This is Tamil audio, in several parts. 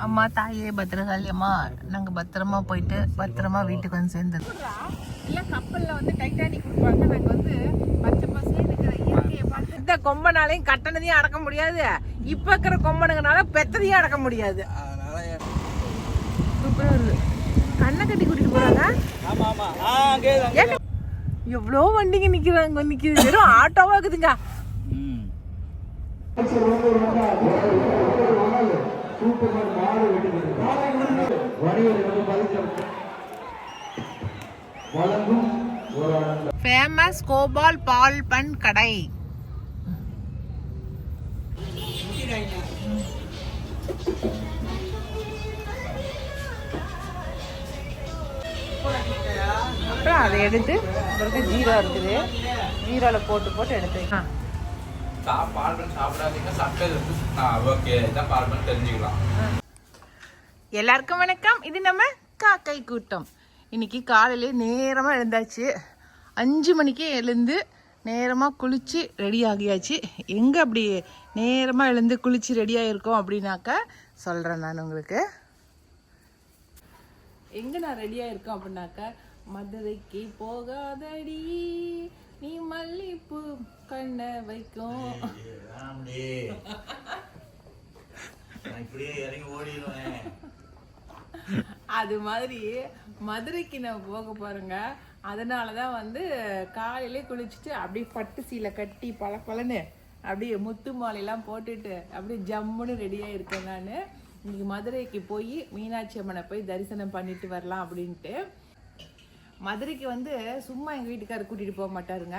அம்மா தாயே பத்திரகாளி அம்மா நாங்க பத்திரமா போயிட்டு பத்திரமா வீட்டுக்கு வந்து சேர்ந்தது இல்ல கப்பல்ல வந்து டைட்டானிக் கொடுப்பாங்க. நாங்க வந்து பச்சை பசங்க இருக்கிற இயற்கையை பார்த்து இந்த கொம்பனாலையும் கட்டணதையும் அடக்க முடியாது. இப்ப இருக்கிற கொம்பனுங்கனால பெத்ததையும் அடக்க முடியாது. சூப்பரா இருக்கு கண்ணை கட்டி கூட்டிட்டு போறாங்க? ஆமா ஆமா. ஆ கேக்குது ஏங்க, எவ்வளோ வண்டிங்க நிக்கிறாங்க நிக்குது வெறும் ஆட்டோவா இருக்குதுங்க ம் ஃபேமஸ் கோபால் பால் பன் கடை. அப்புறம் அதை எடுத்து பிறகு ஜீரா இருக்குது. ஜீராவில் போட்டு போட்டு எடுத்து ஆ சா- பால் பண்ணி சாப்பிடாதீங்க. சாப்பிட்டது வந்து நான் ஓகே. இதான் பால் பண்ணி தெரிஞ்சுக்கலாம். எல்லாருக்கும் வணக்கம். இது நம்ம காக்கை கூட்டம். இன்னைக்கு காலையிலே நேரமாக எழுந்தாச்சு. அஞ்சு மணிக்கே எழுந்து நேரமாக குளித்து ரெடி ஆகியாச்சு. எங்கே அப்படி நேரமாக எழுந்து குளித்து ரெடி ஆகிருக்கோம் அப்படின்னாக்கா சொல்கிறேன் நான் உங்களுக்கு. எங்கே நான் ரெடியாக இருக்கோம் அப்படின்னாக்கா மதுரைக்கு போகாதடி. நீ மல்லிப்பூ கண்ண வைக்கும். அது மாதிரி மதுரைக்கு நான் போக பாருங்க அதனால தான் வந்து காலையிலே குளிச்சுட்டு அப்படியே பட்டு சீலை கட்டி பல பலன்னு அப்படியே முத்து மாலையெல்லாம் போட்டுட்டு அப்படியே ஜம்முன்னு ரெடியாக இருக்கேன் நான். இன்னைக்கு மதுரைக்கு போய் மீனாட்சி அம்மனை போய் தரிசனம் பண்ணிட்டு வரலாம் அப்படின்ட்டு. மதுரைக்கு வந்து சும்மா எங்கள் வீட்டுக்காரர் கூட்டிகிட்டு போக மாட்டாருங்க.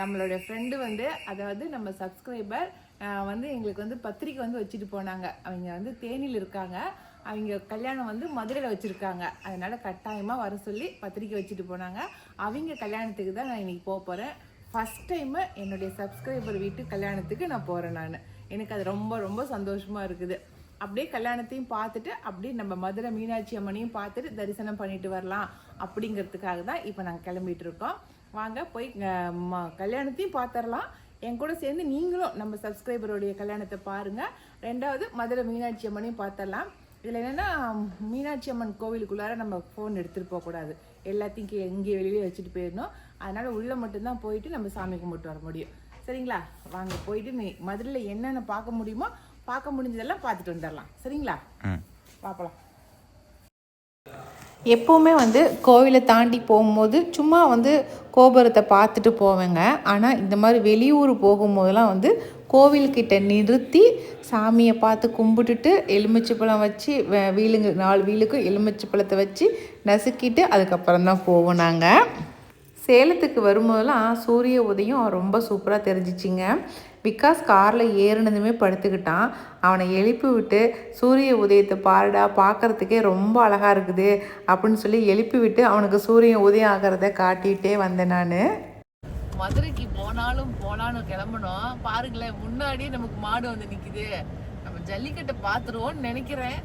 நம்மளுடைய ஃப்ரெண்டு வந்து அதாவது நம்ம சப்ஸ்கிரைபர் வந்து எங்களுக்கு வந்து பத்திரிக்கை வந்து வச்சுட்டு போனாங்க. அவங்க வந்து தேனியில் இருக்காங்க. அவங்க கல்யாணம் வந்து மதுரையில் வச்சுருக்காங்க. அதனால் கட்டாயமாக வர சொல்லி பத்திரிக்கை வச்சுட்டு போனாங்க. அவங்க கல்யாணத்துக்கு தான் நான் இன்னைக்கு போக போகிறேன் ஃபஸ்ட் டைமு என்னுடைய சப்ஸ்கிரைபர் வீட்டு கல்யாணத்துக்கு நான் போகிறேன் நான். எனக்கு அது ரொம்ப ரொம்ப சந்தோஷமாக இருக்குது. அப்படியே கல்யாணத்தையும் பார்த்துட்டு அப்படியே நம்ம மதுரை மீனாட்சி அம்மனையும் பார்த்துட்டு தரிசனம் பண்ணிட்டு வரலாம் அப்படிங்கிறதுக்காக தான் இப்போ நாங்கள் கிளம்பிட்டு இருக்கோம். வாங்க போய் கல்யாணத்தையும் பார்த்துடலாம். என் கூட சேர்ந்து நீங்களும் நம்ம சப்ஸ்கிரைபருடைய கல்யாணத்தை பாருங்கள் ரெண்டாவது மதுரை மீனாட்சி அம்மனையும் பார்த்துடலாம். இதில் என்னென்னா மீனாட்சி அம்மன் கோவிலுக்குள்ளார நம்ம ஃபோன் எடுத்துகிட்டு போகக்கூடாது எல்லாத்தையும் கே இங்கே வெளியே வச்சுட்டு போயிடணும். அதனால் உள்ளே மட்டும்தான் போயிட்டு நம்ம சாமி கும்பிட்டு வர முடியும். சரிங்களா? வாங்க போயிட்டு நீ மதுரையில் என்னென்ன பார்க்க முடியுமோ பார்க்க முடிஞ்சதெல்லாம் பார்த்துட்டு வந்துடலாம். சரிங்களா? பார்க்கலாம். எப்போவுமே வந்து கோவிலை தாண்டி போகும்போது சும்மா வந்து கோபுரத்தை பார்த்துட்டு போவேங்க. ஆனால் இந்த மாதிரி வெளியூர் போகும்போதெல்லாம் வந்து கோவில்கிட்ட நிறுத்தி சாமியை பார்த்து கும்பிட்டுட்டு எலுமிச்சைப்பழம் வச்சு வே- வீலுங்க நாலு வீலுக்கும் எலுமிச்சைப்பழத்தை வச்சு நசுக்கிட்டு அதுக்கப்புறம் தான் போவோம் நாங்கள் சேலத்துக்கு வரும்போதெல்லாம் சூரிய உதயம் ரொம்ப சூப்பராக தெரிஞ்சிச்சிங்க. விகாஸ் காரில் ஏறினதுமே படுத்துக்கிட்டான். அவனை எழுப்பி விட்டு சூரிய உதயத்தை பாருடா பார்க்கறதுக்கே ரொம்ப அழகாக இருக்குது அப்படின்னு சொல்லி எழுப்பி விட்டு அவனுக்கு சூரியன் உதயம் ஆகிறத காட்டிகிட்டே வந்தேன் நான். மதுரைக்கு போனாலும் போனாலும் கிளம்பணும் பாருங்களேன் முன்னாடி நமக்கு மாடு வந்து நிக்குது. நம்ம ஜல்லிக்கட்டை பார்த்துருவோம்னு நினைக்கிறேன்.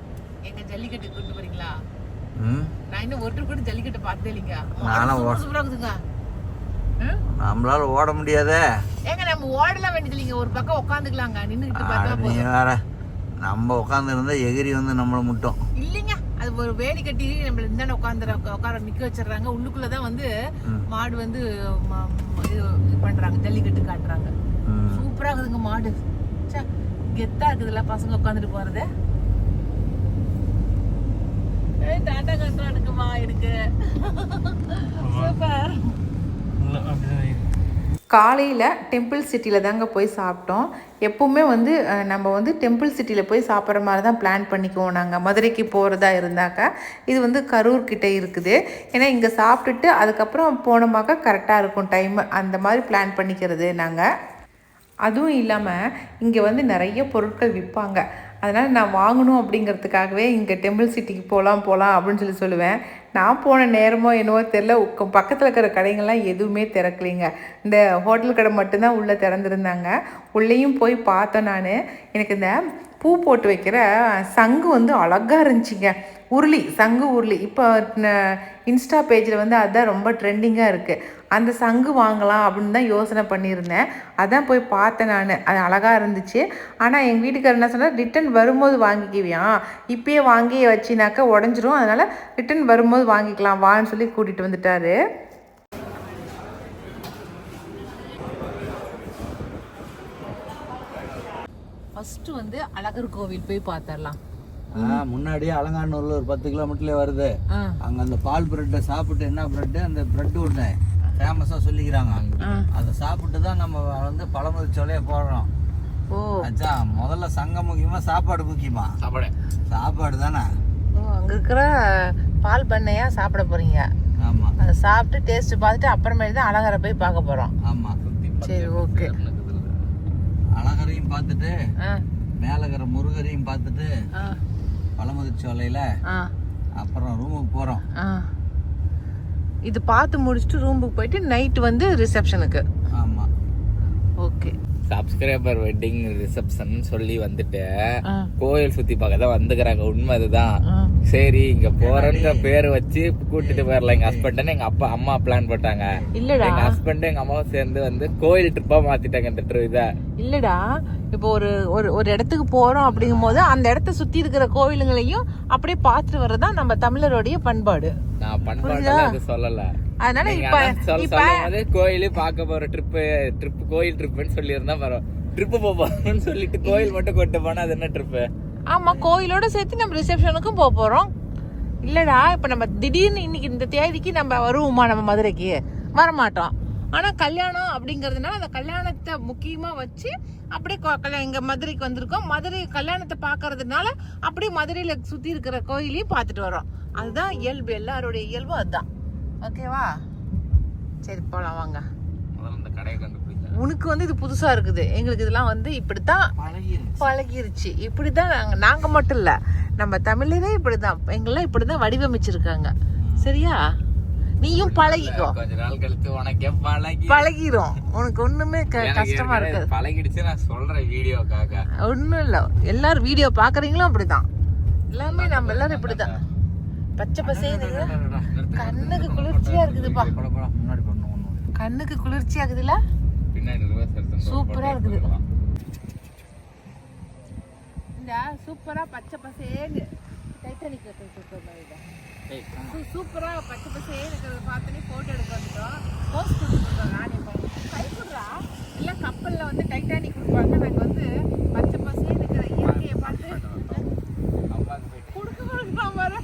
எங்க ஜல்லிக்கட்டு கூட்டு போறீங்களா? ம்? நான் இன்னும் ஒரு கூட ஜல்லிக்கட்டை பார்த்தே இல்லைங்க. நானும் சூப்பர் சூப்பரா இருக்குதுங்க? நம்மளால ஓட முடியாதே. ஏங்க நம்ம ஓடலாம் வேண்டியது இல்லைங்க ஒரு பக்கம் உட்காந்துக்கலாங்க நின்றுக்கிட்டு பார்த்தா நீ போதும். வேற. நம்ம உட்காந்து இருந்தா எகிரி வந்து நம்மளை முட்டும். இல்லைங்க. அது ஒரு வேலி கட்டி நம்மள இந்த உட்காந்துற உட்கார நிக்க வச்சிடுறாங்க. உள்ளுக்குள்ளதான் வந்து மாடு வந்து ம- ம- இது இது பண்றாங்க. ஜல்லிக்கட்டு காட்டுறாங்க. ம். சூப்பரா இருக்குதுங்க மாடு. ச்சே, கெத்தா இருக்குதுல்ல பசங்க உட்காந்துட்டு போறது. ஏய், டாட்டா கட்டுறானுக்குமா எனக்கு சூப்பர். காலையில் டெம்பிள் சிட்டியில் தாங்க போய் சாப்பிட்டோம். எப்போவுமே வந்து நம்ம வந்து டெம்பிள் சிட்டியில் போய் சாப்பிட்ற மாதிரி தான் பிளான் பண்ணிக்குவோம் நாங்கள் மதுரைக்கு போகிறதா இருந்தாக்கா இது வந்து கரூர்கிட்ட இருக்குது. ஏன்னா இங்கே சாப்பிட்டுட்டு அதுக்கப்புறம் போனோமாக்கா கரெக்டாக இருக்கும் டைம் அந்த மாதிரி பிளான் பண்ணிக்கிறது நாங்கள் அதுவும் இல்லாமல் இங்கே வந்து நிறைய பொருட்கள் விற்பாங்க அதனால் நான் வாங்கணும் அப்படிங்கிறதுக்காகவே இங்கே டெம்பிள் சிட்டிக்கு போகலாம் போகலாம் அப்படின்னு சொல்லி சொல்லுவேன். நான் போன நேரமோ என்னவோ தெரில உக்க பக்கத்தில் இருக்கிற கடைங்கள்லாம் எதுவுமே திறக்கலைங்க. இந்த ஹோட்டல் கடை மட்டும்தான் உள்ளே திறந்துருந்தாங்க. உள்ளேயும் போய் பார்த்தேன் நான். எனக்கு இந்த பூ போட்டு வைக்கிற சங்கு வந்து அழகாக இருந்துச்சுங்க. உருளி சங்கு உருளி. இப்போ இன்ஸ்டா பேஜில் வந்து அதுதான் ரொம்ப ட்ரெண்டிங்காக இருக்குது அந்த சங்கு வாங்கலாம் அப்படின்னு தான் யோசனை பண்ணியிருந்தேன். அதான் போய் பார்த்தேன் நான். அது அழகாக இருந்துச்சு. ஆனால் எங்கள் வீட்டுக்காரர் என்ன சொன்னார்? ரிட்டன் வரும்போது வாங்கிக்குவியான் இப்பயே வாங்கி வச்சினாக்கா உடஞ்சிரும். அதனால் ரிட்டன் வரும்போது வாங்கிக்கலாம். வான்னு சொல்லி கூட்டிகிட்டு வந்துட்டாரு. ஃபஸ்ட்டு வந்து அழகர் கோவில் போய் பார்த்துடலாம். முன்னாடியே அலங்காநல்லூர் ஒரு பத்து கிலோமீட்டர்லேயே வருது. அங்கே அந்த பால் பிரெட்டை சாப்பிட்டு என்ன பிரெட்டு அந்த பிரெட் ஒன்று ஃபேமஸாக சொல்லிக்கிறாங்க. அதை சாப்பிட்டு தான் நம்ம வந்து பழமுதிர் சோலையே போடுறோம். ஓ. அச்சா முதல்ல சங்கம் முக்கியமா சாப்பாடு முக்கியமா? சாப்பாடு. சாப்பாடு தானே? ஓ அங்கே இருக்கிற பால் பண்ணையா சாப்பிட போறீங்க? ஆமா. அதை சாப்பிட்டு டேஸ்ட் பார்த்துட்டு அப்புறமேல் தான் அழகரை போய் பார்க்க போகிறோம் ஆமா. சரி ஓகே. அழகரையும் பார்த்துட்டு ஆ. மேலகிற முருகரையும் பார்த்துட்டு ஆ. பழமுதிர் சோலையில அப்புறம் ரூமுக்கு போறோம். ஆ. இது பார்த்து முடிச்சுட்டு ரூமுக்கு போயிட்டு நைட் வந்து ரிசப்ஷனுக்கு ஆமா. ஓகே சப்ஸ்கிரைபர் வெட்டிங் ரிசப்ஷன் சொல்லி வந்துட்டு கோயில் சுத்தி பார்க்க தான் வந்துக்கிறாங்க. உண்மை அதுதான். சரி இங்க போறன்ற பேர் வச்சு கூட்டிட்டு போயிடலாம் எங்க ஹஸ்பண்ட் எங்க அப்பா அம்மா பிளான் போட்டாங்க. இல்லடா. எங்க ஹஸ்பண்ட் எங்க அம்மாவும் சேர்ந்து வந்து கோயில் ட்ரிப்பா மாத்திட்டாங்க இந்த trip இத. இல்லடா. இப்போ ஒரு ஒரு ஒரு இடத்துக்கு போறோம் அப்படிங்கும் போது அந்த இடத்த சுத்தி இருக்கிற கோவிலுங்களையும் அப்படியே பார்த்துட்டு வர்றதுதான் நம்ம தமிழருடைய பண்பாடு. நான் பண்பாடுலாம் அது சொல்லல. அதனால இப்ப இப்ப கோயிலே பார்க்க போற ட்ரிப்பு ட்ரிப் கோயில் ட்ரிப்புன்னு சொல்லி இருந்தா பரவாயில்ல ட்ரிப்பு போறோம்னு சொல்லிட்டு கோயில் மட்டும் கொண்டு போனா அது என்ன ட்ரிப்பு ஆமா கோயிலோட சேர்த்து நம்ம ரிசப்ஷனுக்கும் போக போறோம். இல்லடா இப்ப நம்ம திடீர்னு இன்னைக்கு இந்த தேதிக்கு நம்ம வருவோமா நம்ம மதுரைக்கு? வரமாட்டோம். ஆனா கல்யாணம் அப்படிங்கறதுனால அந்த கல்யாணத்தை முக்கியமா வச்சு அப்படியே கல்யாணம் இங்க மதுரைக்கு வந்திருக்கோம். மதுரை கல்யாணத்தை பார்க்கறதுனால அப்படியே மதுரையில சுத்தி இருக்கிற கோயிலையும் பார்த்துட்டு வரோம். அதுதான் இயல்பு எல்லாருடைய இயல்பும் அதுதான். ஓகேவா? சரி போலாம் வாங்க. உனக்கு வந்து இது புதுசா இருக்குது. எங்களுக்கு இதெல்லாம் வந்து இப்படித்தான் பழகிருச்சு. இப்படிதான் நாங்க நாங்க மட்டும் இல்ல. நம்ம தமிழரே இப்படிதான் எங்கெல்லாம் இப்படிதான் வடிவமைச்சிருக்காங்க. சரியா? நீயும் பழகிக்கோ. கொஞ்ச நாள் கழிச்சு உனக்கே பழகி பழகிரும். உனக்கு ஒண்ணுமே கஷ்டமா இருக்காது. பழகிடுச்சு நான் சொல்றேன் வீடியோக்காக. ஒண்ணும் இல்ல. எல்லாரும் வீடியோ பாக்குறீங்களும் அப்படிதான் எல்லாமே நம்ம எல்லாரும் இப்படிதான் பச்சை பசேன்னு கண்ணுக்கு குளிர்ச்சியா இருக்குதுப்பா. கண்ணுக்கு குளிர்ச்சியா இருக்குதுல்ல சூப்பரா இருக்குது. இந்த சூப்பரா பச்சை பசேன்னு டைட்டானிக் சூப்பரா பச்சை பசேன்னு இருக்கிறத பார்த்தோன்னே போட்டோ எடுக்க வந்துட்டோம். போஸ்ட் கொடுத்துருக்கோம் நானே கை கொடுறா இல்லை கப்பல்ல வந்து டைட்டானிக் கொடுப்பாங்க நாங்கள் வந்து பச்சை பசேன்னு இருக்கிற இயற்கையை பார்த்து கொடுக்க கொடுக்கலாம் பாரு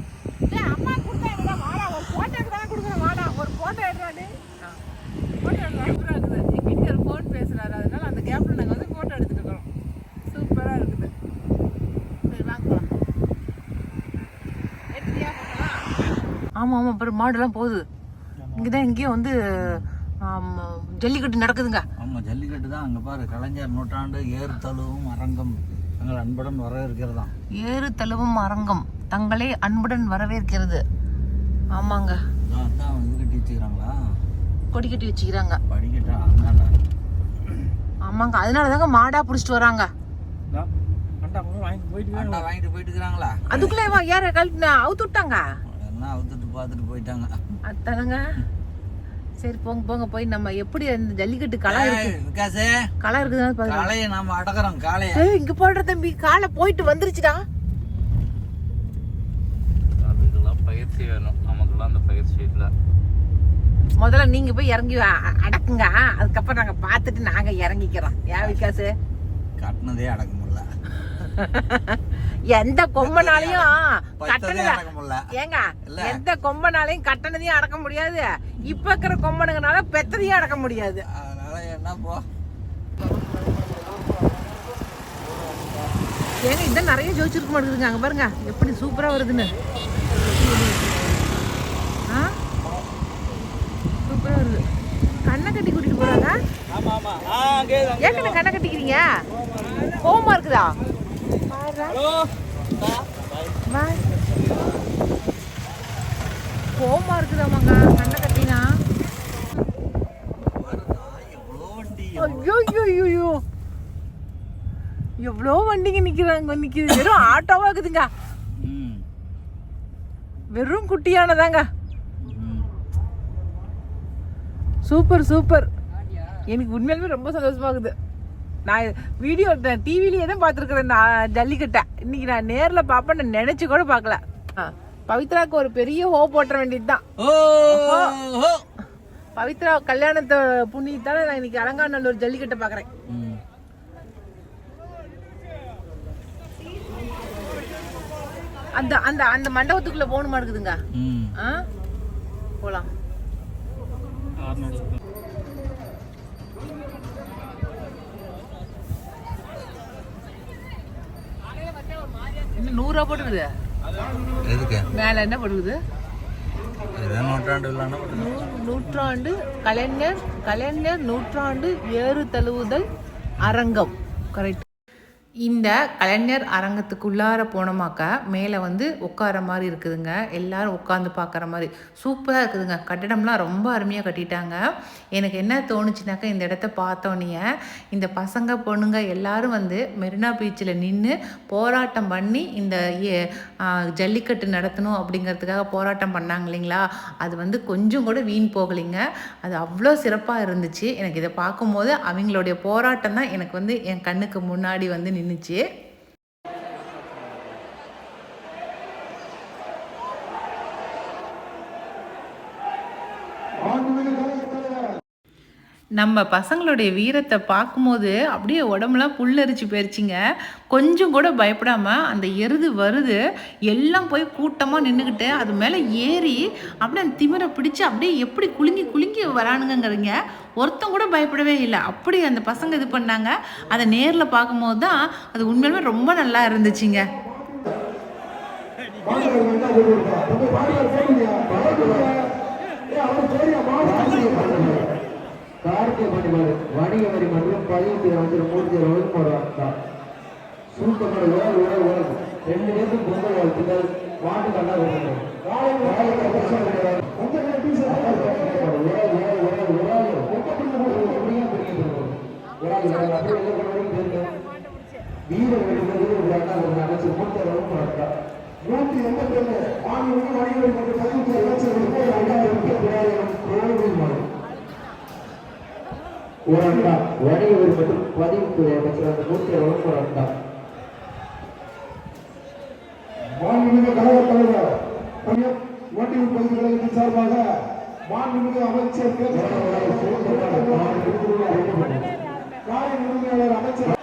டேய், அம்மா கொடுத்தா என்னடா வாடா ஒரு போட்டோக்கு தானே கொடுக்குறேன் வாடா ஒரு போட்டோ எடுறாடு போட்டோ எடுறா சூப்பராக இருக்குது எங்கள் வீட்டுக்காரர் ஃபோன் பேசுகிறாரு அதனால அந்த கேப்பில் நாங்கள் வந்து ஃபோட்டோ எடுத்துட்டு இருக்கிறோம் சூப்பராக இருக்குது சரி வாங்க போலாம். எடுத்துட்டியா photo-லாம்? ஆமா ஆமா அப்புறம் மாடுலாம் போகுது. இங்கதான் எங்கேயோ வந்து ஆமா, ஜல்லிக்கட்டு நடக்குதுங்க. ஆமா ஜல்லிக்கட்டு தான் அங்க பாரு. கலைஞர் நூற்றாண்டு ஏறு தழுவும் அரங்கம். எங்கள் அன்புடன் வரவேற்கிறதாம் ஏறு தழுவும் அரங்கம். தங்களை அன்புடன் வரவேற்கிறது. ஆமாங்க. அதான் தான் இது கட்டி வச்சுக்கிறாங்களா? கொடி கட்டி வச்சுக்கிறாங்க. படிக்கட்டா அதனால ஆமாங்க. அதனால தாங்க மாடா புடிச்சிட்டு வராங்க. அண்டா வாங்கிட்டு போயிட்டு இருக்கிறாங்களா? அதுக்குள்ளே வா யார கழட்டினா? அவுத்து விட்டாங்க. எல்லாம் அவுத்துட்டு பார்த்துட்டு போயிட்டாங்க. அதானங்க? சரி போங்க போங்க போய் நம்ம எப்படி அந்த ஜல்லிக்கட்டு களை இருக்கு? களை இருக்குதுன்னு காளையை நாம அடக்குறோம் காளைய. ஏய் இங்க போடுற தம்பி. காலை போயிட்டு வந்துருச்சுடா. அதுக்கெல்லாம் பயிற்சி வேணும். நமக்குலாம் அந்த பயிற்சி இல்லை. முதல்ல நீங்க போய் இறங்கி அடக்குங்க. அதுக்கப்புறம் நாங்க பார்த்துட்டு நாங்க இறங்கிக்கிறோம். ஏன் விகாசு? கட்டினதே அடக்க முடியல. எந்த கொம்பனாலையும் கட்டணத ஏங்க. எந்த கொம்பனாலையும் கட்டணதையும் அடக்க முடியாது. இப்ப இருக்கிற கொம்பனுங்கனால பெத்ததையும் அடக்க முடியாது. ஏங்க இதான் நிறைய ஜோதிச்சிருக்க மாட்டேங்குதுங்க அங்க பாருங்க. எப்படி சூப்பரா வருதுன்னு. ஆ? சூப்பரா வருது. கண்ணை கட்டி ஆ கேக்குது ஏன் கண்ணை கட்டிக்கிறீங்க? கோவமா இருக்குதா? பாய் கோவமா இருக்குதாமாங்க கண்ணை கட்டினா வருதா எவ்வளோ வண்டி ஐயோ எவ்வளோ வண்டிங்க நிக்கிறாங்க நிக்குது வெறும் ஆட்டோவா இருக்குதுங்க ம் வெறும் குட்டியானதாங்க சூப்பர் சூப்பர் எனக்கு உண்மையாலுமே ரொம்ப சந்தோஷமா இருக்குது நான் வீடியோ டிவிலேயே தான் பார்த்துருக்குறேன் நான் ஜல்லிக்கட்டை. இன்னைக்கு நான் நேரில் பார்ப்பேன் நான் நினச்சி கூட பார்க்கல. ஆ, பவித்ராக்கு ஒரு பெரிய ஹோ போட்டுற வேண்டியது தான். பவித்ரா கல்யாணத்தை புண்ணியத்தால நான் இன்னைக்கு அலங்காநல்லூர் ஜல்லிக்கட்டை பார்க்குறேன். அந்த அந்த அந்த மண்டபத்துக்குள்ள போகணுமா இருக்குதுங்க? போலாம். என்ன நூறுரூவா போட்டுருக்குது எதுக்கு? மேலே என்ன நூற்றாண்டு கலைஞர் கலைஞர் நூற்றாண்டு ஏறு தழுவுதல் அரங்கம். கரெக்ட் இந்த கலைஞர் அரங்கத்துக்குள்ளார போனோமாக்கா மேலே வந்து உட்கார மாதிரி இருக்குதுங்க. எல்லாரும் உட்காந்து பார்க்குற மாதிரி. சூப்பராக இருக்குதுங்க. கட்டிடம்லாம் ரொம்ப அருமையாக கட்டிட்டாங்க. எனக்கு என்ன தோணுச்சுனாக்கா இந்த இடத்த பார்த்தோன்னே இந்த பசங்க பொண்ணுங்க எல்லாரும் வந்து மெரினா பீச்சில் நின்று போராட்டம் பண்ணி இந்த ஏ- ஜல்லிக்கட்டு நடத்தணும் அப்படிங்கிறதுக்காக போராட்டம் பண்ணாங்க இல்லைங்களா? அது வந்து கொஞ்சம் கூட வீண் போகலைங்க. அது அவ்வளோ சிறப்பாக இருந்துச்சு. எனக்கு இதை பார்க்கும்போது அவங்களுடைய போராட்டம் தான் எனக்கு வந்து என் கண்ணுக்கு முன்னாடி வந்து நின்றுச்சு நம்ம பசங்களுடைய வீரத்தை பார்க்கும்போது அப்படியே உடம்புலாம் புல்லரிச்சு போயிருச்சுங்க. கொஞ்சம் கூட பயப்படாமல் அந்த எருது வருது எல்லாம் போய் கூட்டமாக நின்றுக்கிட்டு அது மேலே ஏறி அப்படியே அந்த திமிரை பிடிச்சு அப்படியே எப்படி குலுங்கி குலுங்கி வரானுங்கங்கிறீங்க. ஒருத்தன் கூட பயப்படவே இல்லை. அப்படி அந்த பசங்க இது பண்ணாங்க. அதை நேரில் பார்க்கும்போது தான் அது உண்மையிலுமே ரொம்ப நல்லா இருந்துச்சுங்க. கார்த்திகை பண்ணிப்பாரு வணிக வரி மற்றும் பதிவு வந்து மூர்த்தி ரோல் போடுறாங்க சூப்பர் உழவு உழவு உழவு ரெண்டு பேருக்கும் பொங்கல் வாழ்த்துக்கள் மாட்டு கண்டா வருவாங்க வீர வெளிப்படுவது ஒரு அண்ணா ஒரு பதினஞ்சு லட்சம் ரூபாய் போடுறாங்க நூற்றி எண்பத்தி ஒன்று ஆண்டு வணிக வரி மற்றும் பதிவு அமைச்சர் ரெண்டாயிரம் கோவில் மாநிலம் அண்டா வணிக வரி மற்றும் பதிவுத்துறை அமைச்சர் அந்த அறுபத்தி ஒரு அண்டா மாண்புமிகு கழக தலைவர் ஓட்டிவு பகுதிகளுக்கு சார்பாக மாண்புமிகு அமைச்சர். காலை உரிமையாளர் அமைச்சர்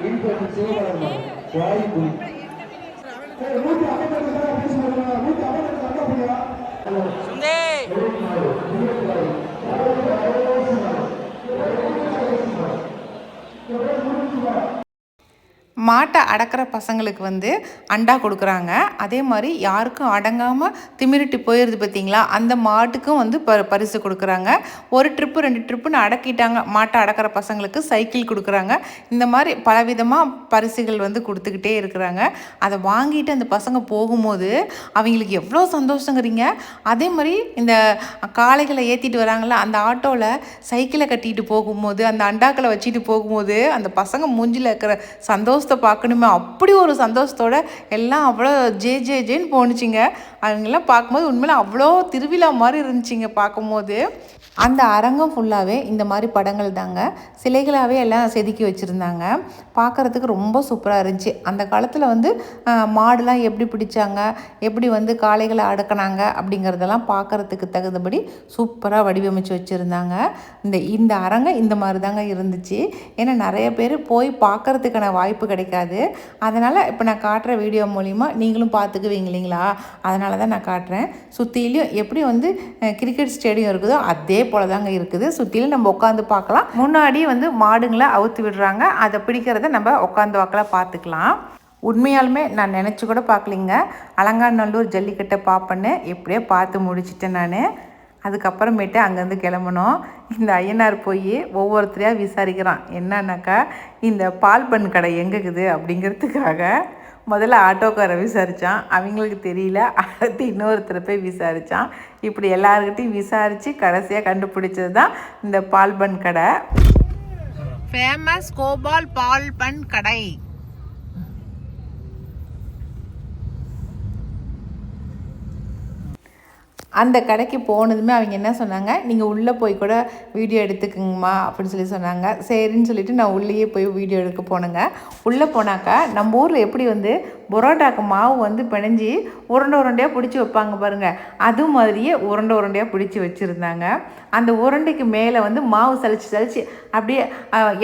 இன்பன் சிவகரன் வாய்ப்புலி நூற்றி 준대 மாட்டை அடக்கிற பசங்களுக்கு வந்து அண்டா கொடுக்குறாங்க. அதே மாதிரி யாருக்கும் அடங்காமல் திமிரிட்டு போயிடுது பார்த்தீங்களா? அந்த மாட்டுக்கும் வந்து ப பரிசு கொடுக்குறாங்க. ஒரு ட்ரிப்பு ரெண்டு ட்ரிப்புன்னு அடக்கிட்டாங்க. மாட்டை அடக்கிற பசங்களுக்கு சைக்கிள் கொடுக்குறாங்க. இந்த மாதிரி பலவிதமாக பரிசுகள் வந்து கொடுத்துக்கிட்டே இருக்கிறாங்க. அதை வாங்கிட்டு அந்த பசங்க போகும்போது அவங்களுக்கு எவ்வளோ சந்தோஷங்கிறீங்க. அதே மாதிரி இந்த காளைகளை ஏற்றிட்டு வராங்களா அந்த ஆட்டோவில் சைக்கிளை கட்டிட்டு போகும்போது அந்த அண்டாக்களை வச்சுட்டு போகும்போது அந்த பசங்க மூஞ்சில் இருக்கிற சந்தோஷத்தை பார்க்கணுமே. அப்படி ஒரு சந்தோஷத்தோட எல்லாம் அவ்வளோ ஜே ஜே ஜேன்னு போணுச்சிங்க. அவங்கெல்லாம் பார்க்கும்போது உண்மையில் அவ்வளோ திருவிழா மாதிரி இருந்துச்சுங்க பார்க்கும்போது. அந்த அரங்கம் ஃபுல்லாகவே இந்த மாதிரி படங்கள் தாங்க. சிலைகளாகவே எல்லாம் செதுக்கி வச்சுருந்தாங்க. பார்க்குறதுக்கு ரொம்ப சூப்பராக இருந்துச்சு. அந்த காலத்தில் வந்து மாடுலாம் எப்படி பிடிச்சாங்க எப்படி வந்து காளைகளை அடக்குனாங்க அப்படிங்கிறதெல்லாம் பார்க்குறதுக்கு தகுந்தபடி சூப்பராக வடிவமைச்சு வச்சுருந்தாங்க. இந்த இந்த அரங்கம் இந்த மாதிரி தாங்க இருந்துச்சு. ஏன்னா நிறைய பேர் போய் பார்க்கறதுக்கான வாய்ப்பு கிடைக்காது. அதனால் இப்போ நான் காட்டுற வீடியோ மூலிமா நீங்களும் பார்த்துக்குவீங்க இல்லைங்களா? அதனால தான் நான் காட்டுறேன். சுற்றிலையும் எப்படி வந்து கிரிக்கெட் ஸ்டேடியம் இருக்குதோ அதே போல் தாங்க இருக்குது. சுற்றிலும் நம்ம உட்காந்து பார்க்கலாம். முன்னாடி வந்து மாடுங்களை அவுத்து விடுறாங்க. அதை பிடிக்கிறத நம்ம உட்காந்து வாக்கில் பார்த்துக்கலாம். உண்மையாலுமே நான் நினச்சி கூட பார்க்கலிங்க. அலங்காநல்லூர் ஜல்லிக்கட்டை பார்ப்பேன்னு எப்படியோ பார்த்து முடிச்சிட்டேன் நான். அதுக்கப்புறமேட்டு அங்கேருந்து கிளம்புனோம். இந்த ஐயனார் போய் ஒவ்வொருத்தரையாக விசாரிக்கிறான். என்னன்னாக்கா இந்த பால் பன் கடை எங்கே இருக்குது அப்படிங்கிறதுக்காக முதல்ல ஆட்டோக்காரை விசாரித்தான் அவங்களுக்கு தெரியல. அடுத்து இன்னொருத்தரை போய் விசாரித்தான் இப்படி எல்லாருக்கிட்டையும் விசாரித்து கடைசியாக கண்டுபிடிச்சது தான் இந்த பால்பன் கடை. ஃபேமஸ் கோபால் பால்பன் கடை. அந்த கடைக்கு போனதுமே அவங்க என்ன சொன்னாங்க? நீங்கள் உள்ளே போய் கூட வீடியோ எடுத்துக்குங்கம்மா அப்படின்னு சொல்லி சொன்னாங்க. சரின்னு சொல்லிட்டு நான் உள்ளேயே போய் வீடியோ எடுக்க போனேங்க. உள்ளே போனாக்கா நம்ம ஊரில் எப்படி வந்து புரோட்டாக்கு மாவு வந்து பிணைஞ்சி உருண்டை உருண்டையாக பிடிச்சி வைப்பாங்க பாருங்கள் அது மாதிரியே உருண்டை உருண்டையாக பிடிச்சி வச்சுருந்தாங்க. அந்த உருண்டைக்கு மேலே வந்து மாவு சளிச்சு சளிச்சு அப்படியே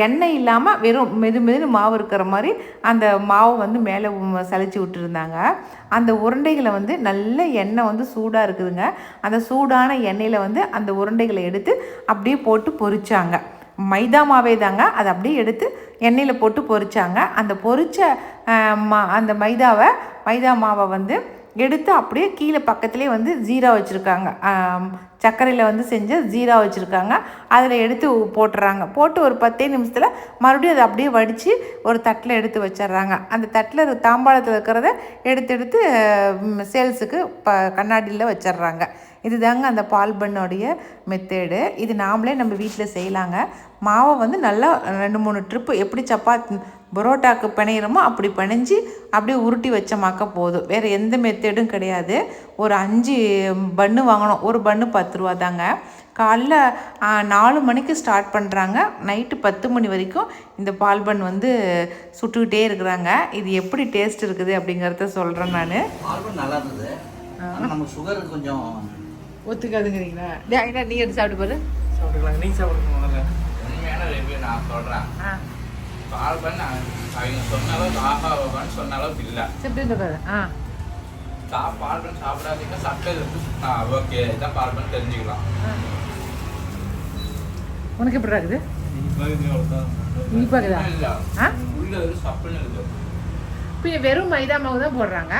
எண்ணெய் இல்லாமல் வெறும் மெது மெதுன்னு மாவு இருக்கிற மாதிரி அந்த மாவு வந்து மேலே சளிச்சு விட்டுருந்தாங்க. அந்த உருண்டைகளை வந்து நல்ல எண்ணெய் வந்து சூடாக இருக்குதுங்க. அந்த சூடான எண்ணெயில் வந்து அந்த உருண்டைகளை எடுத்து அப்படியே போட்டு பொரிச்சாங்க. மைதா மாவே தாங்க. அதை அப்படியே எடுத்து எண்ணெயில் போட்டு பொறிச்சாங்க அந்த பொறிச்ச மா அந்த மைதாவை மைதா மாவை வந்து எடுத்து அப்படியே கீழே பக்கத்துலேயே வந்து ஜீரா வச்சுருக்காங்க. சர்க்கரையில் வந்து செஞ்ச ஜீரா வச்சுருக்காங்க. அதில் எடுத்து போட்டுறாங்க. போட்டு ஒரு பத்தே நிமிஷத்தில் மறுபடியும் அதை அப்படியே வடித்து ஒரு தட்டில் எடுத்து வச்சிடுறாங்க. அந்த தட்டில் தாம்பாளத்தில் இருக்கிறத எடுத்து எடுத்து சேல்ஸுக்கு ப கண்ணாடியில் வச்சிடுறாங்க. இதுதாங்க அந்த பால் பண்ணோடைய மெத்தேடு. இது நாமளே நம்ம வீட்டில் செய்யலாங்க. மாவை வந்து நல்லா ரெண்டு மூணு ட்ரிப்பு எப்படி சப்பாத்தி பரோட்டாக்கு பிணையிறோமோ அப்படி பிணைஞ்சி அப்படியே உருட்டி வச்சமாக்க போதும். வேறு எந்த மெத்தேடும் கிடையாது. ஒரு அஞ்சு பன்னு வாங்கணும். ஒரு பன்னு பத்து ரூபா தாங்க. காலைல நாலு மணிக்கு ஸ்டார்ட் பண்ணுறாங்க நைட்டு பத்து மணி வரைக்கும் இந்த பால் பன் வந்து சுட்டுக்கிட்டே இருக்கிறாங்க. இது எப்படி டேஸ்ட் இருக்குது அப்படிங்கிறத சொல்கிறேன் நான். நல்லா இருந்தது. நம்ம சுகர் கொஞ்சம் ஒத்துக்காதுங்கிறீங்களா? நீ எடுத்து சாப்பிட்டு பாரு. சாப்பிட்டுக்கலாம். நீ சாப்பிடுங்க முதல்ல. உண்மையான ரிவ்யூ நான் சொல்றேன். ஆ. பால் பண்ண அவங்க சொன்ன அளவுக்கு ஆஹா ஓஹான்னு சொன்ன அளவுக்கு இல்லை. எப்படி பாரு. ஆ. சா பால் பண்ண சாப்பிடாதீங்க. சக்கரை இருக்கு ஆ ஓகே இதான் பால் பண்ண தெரிஞ்சுக்கலாம். உனக்கு எப்படி இருக்குது? இனிப்பாக இருக்குதா இல்ல. ஆ? உள்ள ஒரு சப்புன்னு இருக்கு. இப்போ வெறும் மைதா மாவு தான் போடுறாங்க.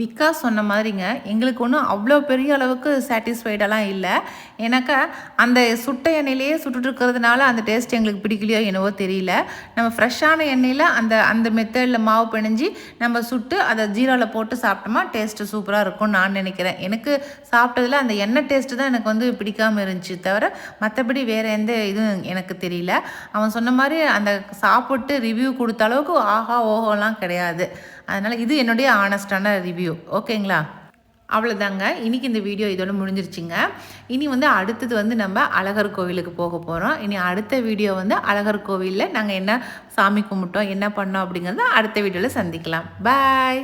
விகாஸ் சொன்ன மாதிரிங்க எங்களுக்கு ஒன்றும் அவ்வளோ பெரிய அளவுக்கு சாட்டிஸ்ஃபைடெல்லாம் இல்லை. ஏன்னாக்கா அந்த சுட்ட எண்ணெயிலேயே சுட்டுட்டு இருக்கிறதுனால அந்த டேஸ்ட் எங்களுக்கு பிடிக்கலையோ என்னவோ தெரியல. நம்ம ஃப்ரெஷ்ஷான எண்ணெயில் அந்த அந்த மெத்தடில் மாவு பிணைஞ்சி நம்ம சுட்டு அதை ஜீராவில் போட்டு சாப்பிட்டோமா டேஸ்ட்டு சூப்பராக இருக்கும்னு நான் நினைக்கிறேன். எனக்கு சாப்பிட்டதில் அந்த எண்ணெய் டேஸ்ட்டு தான் எனக்கு வந்து பிடிக்காம இருந்துச்சு தவிர மற்றபடி வேறு எந்த இதுவும் எனக்கு தெரியல. அவன் சொன்ன மாதிரி அந்த சாப்பிட்டு ரிவ்யூ கொடுத்த அளவுக்கு ஆஹா ஓஹோலாம் கிடையாது. அதனால் இது என்னுடைய ஆனஸ்டான ரிவ்யூ ஓகேங்களா? அவ்வளோதாங்க இன்றைக்கி இந்த வீடியோ இதோட முடிஞ்சிருச்சுங்க. இனி வந்து அடுத்தது வந்து நம்ம அழகர் கோவிலுக்கு போக போகிறோம் இனி அடுத்த வீடியோ வந்து அழகர் கோவிலில் நாங்கள் என்ன சாமி கும்பிட்டோம் என்ன பண்ணோம் அப்படிங்கிறத அடுத்த வீடியோவில் சந்திக்கலாம். பாய்